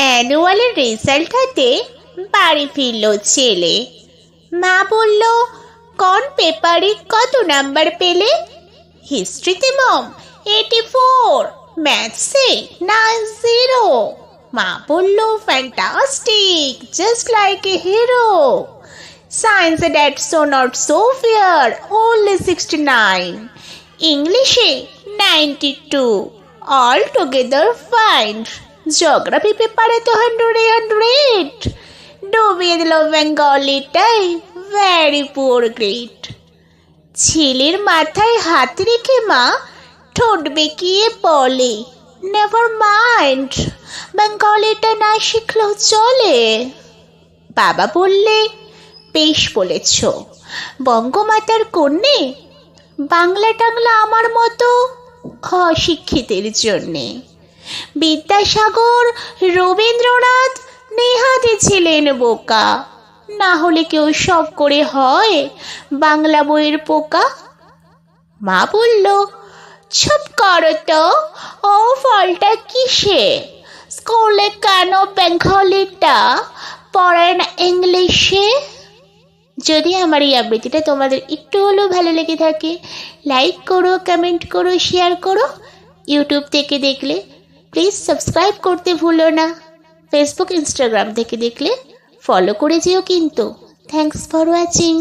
অ্যানুয়ালের result হাতে বাড়ি ফিরল ছেলে। মা বলল, কোন পেপারে কত নাম্বার পেলে? হিস্ট্রিতে, মম। Eighty four. ম্যাথসে nine zero. মা বলল, fantastic, just like a hero. সায়েন্সে that so not so fair only sixty nine. ইংলিশে ninety two. All together fine geography পেপারে তো হান্ড্রেড হান্ড্রেড ডুবিয়ে দিল বেঙ্গলিটাই ভ্যারি পুয়ার গ্রেট ছেলের মাথায় হাত রেখে মা ঠোঁট বেঁকিয়ে বলে নেভার মাইন্ড বেঙ্গলিটা না শিখলেও চলে। বাবা বললে, বেশ বলেছ। বঙ্গমাতার কন্যে, বাংলা টাংলা আমার মতো অশিক্ষিতের জন্যে। বিদ্যাসাগর রবীন্দ্রনাথ নেহাতি ছিলেন বোকা। না হলে কেউ সব করে হয় বাংলা বইয়ের পোকা? মা বলল, চুপ করো তো, ও ফলটা কিসে? স্কুলে কেন বেঙ্গলিটা? না ইংলিশে? যদি আমার এই আবৃত্তিটা তোমাদের একটু হলেও ভালো লেগে থাকে লাইক করো কমেন্ট করো শেয়ার করো ইউটিউব থেকে দেখলে প্লিজ সাবস্ক্রাইব করতে ভুলো না। ফেসবুক ইনস্টাগ্রাম থেকে দেখলে ফলো করে যেও কিন্তু। Thanks for watching